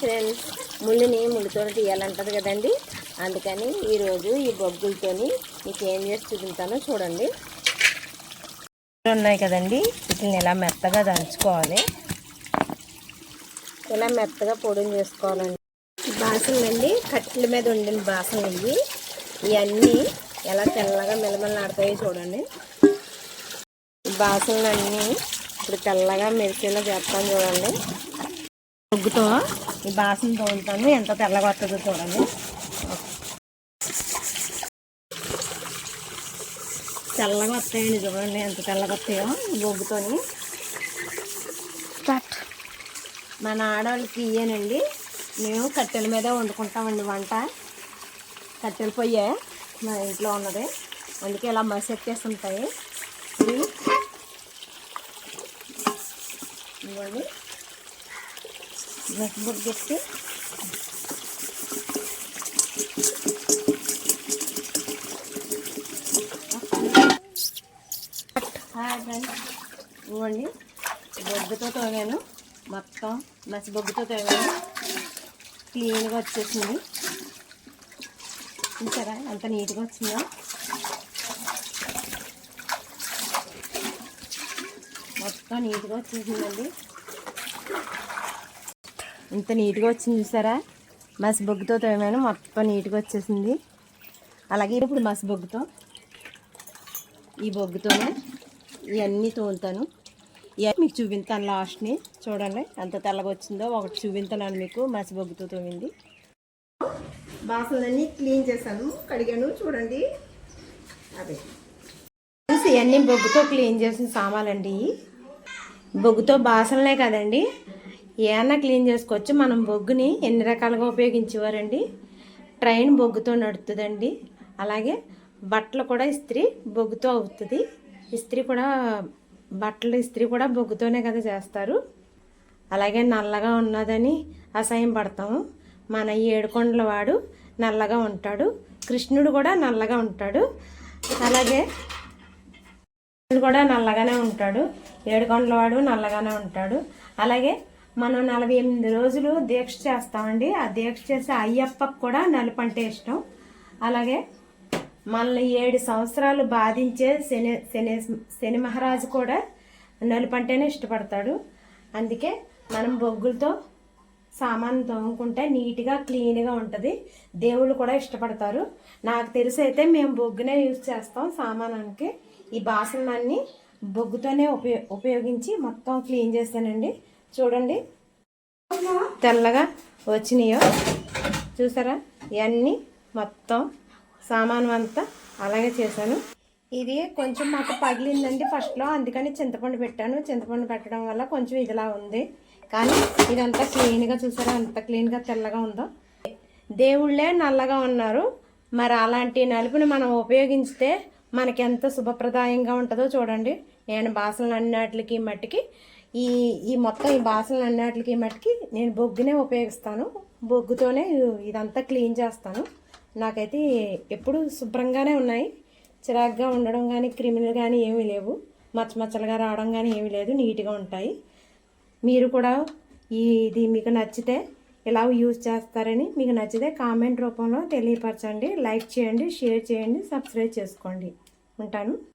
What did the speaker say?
Friends ముళ్ళుని ముళ్ళుతో తీయాలంటది కదండి. అందుకని ఈరోజు ఈ బొగ్గులతోని మీకు ఏం చేసి చూపించానో చూడండి. ఉన్నాయి కదండి. వీటిని ఇలా మెత్తగా దంచుకోవాలి. ఇలా మెత్తగా పొడిని చేసుకోవాలండి. బాసనండి కట్టెల మీద ఉండిన బాసనలు ఇవి ఇవన్నీ ఎలా తెల్లగా మెలమెలాడతాయో చూడండి. బాసనలన్నీ ఇప్పుడు తెల్లగా మెరిసేలా చేస్తాను చూడండి. ముగ్గుతో ఈ బాసన తోలుతాను. ఎంత తెల్లగా వస్తుందో చూడండి. తెల్లగా వస్తాయండి చూడండి. ఎంత తెల్లగా వస్తాయో ఈ బొగ్గుతోని. స్టార్ట్. మన ఆడవాళ్ళకి ఇయ్యానండి మేము కట్టెల మీద వండుకుంటామండి వంట. కట్టెల పొయ్యే మా ఇంట్లో ఉన్నది. అందుకే ఇలా మసెక్కేసి ఉంటాయి ఇవి ఇవ్వండి బుక్ పెట్టి. ఇవ్వండి. బొగ్గుతో తోగాను మొత్తం మసి బొగ్గుతో తోగాను క్లీన్గా వచ్చేసింది. చూసారా? ఎంత నీట్గా వచ్చిందో. మొత్తం నీట్గా వచ్చేసిందండి. ఇంత నీట్గా వచ్చింది చూసారా? మసి బొగ్గుతో తోమాను మొత్తం నీట్గా వచ్చేసింది. అలాగే ఇప్పుడు మసి బొగ్గుతో ఈ బొగ్గుతోనే ఇవన్నీ తోలుతాను ఇవన్నీ మీకు చూపించాను లాస్ట్ని. చూడండి ఎంత తెల్లగా వచ్చిందో. ఒకటి చూపించాను మీకు మసి బొగ్గుతో తోమింది. బాసనలన్నీ క్లీన్ చేశాను కడిగాను చూడండి. అదే. ఇవన్నీ బొగ్గుతో క్లీన్ చేసిన సామాన్లండి బొగ్గుతో బాసనలే కదండి. ఏమన్నా క్లీన్ చేసుకోవచ్చు. మనం బొగ్గుని ఎన్ని రకాలుగా ఉపయోగించేవారండి? ట్రైన్ బొగ్గుతో నడుతుందండి అలాగే బట్టలు కూడా ఇస్త్రీ బొగ్గుతో అవుతుంది. ఇస్త్రీ కూడా బట్టలు ఇస్త్రీ కూడా బొగ్గుతోనే కదా చేస్తారు. అలాగే నల్లగా ఉన్నదని అసహ్యం పడతాము. మన ఏడుకొండల వాడు నల్లగా ఉంటాడు. కృష్ణుడు కూడా నల్లగా ఉంటాడు. అలాగే కృష్ణుడు కూడా నల్లగానే ఉంటాడు. ఏడుకొండల వాడు నల్లగానే ఉంటాడు. అలాగే మనం నలభై ఎనిమిది రోజులు దీక్ష చేస్తామండి. ఆ దీక్ష చేసే అయ్యప్పకు కూడా నలుపు అంటే ఇష్టం. అలాగే మనల్ని ఏడు సంవత్సరాలు బాధించే శని శని శని మహారాజు కూడా నలుపు అంటేనే ఇష్టపడతాడు. అందుకే మనం బొగ్గులతో సామాన్ తోముకుంటే నీట్గా క్లీన్గా ఉంటుంది. దేవుళ్ళు కూడా ఇష్టపడతారు. నాకు తెలిసి అయితే మేము బొగ్గునే యూజ్ చేస్తాం సామానానికి. ఈ బాసనలన్నీ బొగ్గుతోనే ఉపయో ఉపయోగించి మొత్తం క్లీన్ చేస్తానండి చూడండి. తెల్లగా వచ్చినాయో. చూసారా? ఇవన్నీ మొత్తం సామాను అంతా అలాగే చేశాను. ఇది కొంచెం మాకు పగిలిందండి ఫస్ట్లో. అందుకని చింతపండు పెట్టాను. చింతపండు పెట్టడం వల్ల కొంచెం ఇదిలా ఉంది. కానీ ఇదంతా క్లీన్గా చూసారా? అంత క్లీన్గా తెల్లగా ఉందో. దేవుళ్ళే నల్లగా ఉన్నారు. మరి అలాంటి నలుపుని మనం ఉపయోగించితే మనకి ఎంత శుభప్రదాయంగా ఉంటుందో చూడండి. నేను బాసనలు అన్నిటికి మట్టికి ఈ ఈ మొత్తం ఈ బాసనలు అన్నిటికి మట్టికి నేను బొగ్గునే ఉపయోగిస్తాను. బొగ్గుతోనే ఇదంతా క్లీన్ చేస్తాను. నాకైతే ఎప్పుడు శుభ్రంగానే ఉన్నాయి. చిరాగ్గా ఉండడం కానీ క్రిమినల్ కానీ ఏమీ లేవు. మచ్చ మచ్చలుగా రావడం కానీ ఏమీ లేదు. నీట్గా ఉంటాయి. మీరు కూడా ఈ ఇది మీకు నచ్చితే ఎలా యూజ్ చేస్తారని మీకు నచ్చితే కామెంట్ రూపంలో తెలియపరచండి. లైక్ చేయండి షేర్ చేయండి సబ్స్క్రైబ్ చేసుకోండి. ఉంటాను.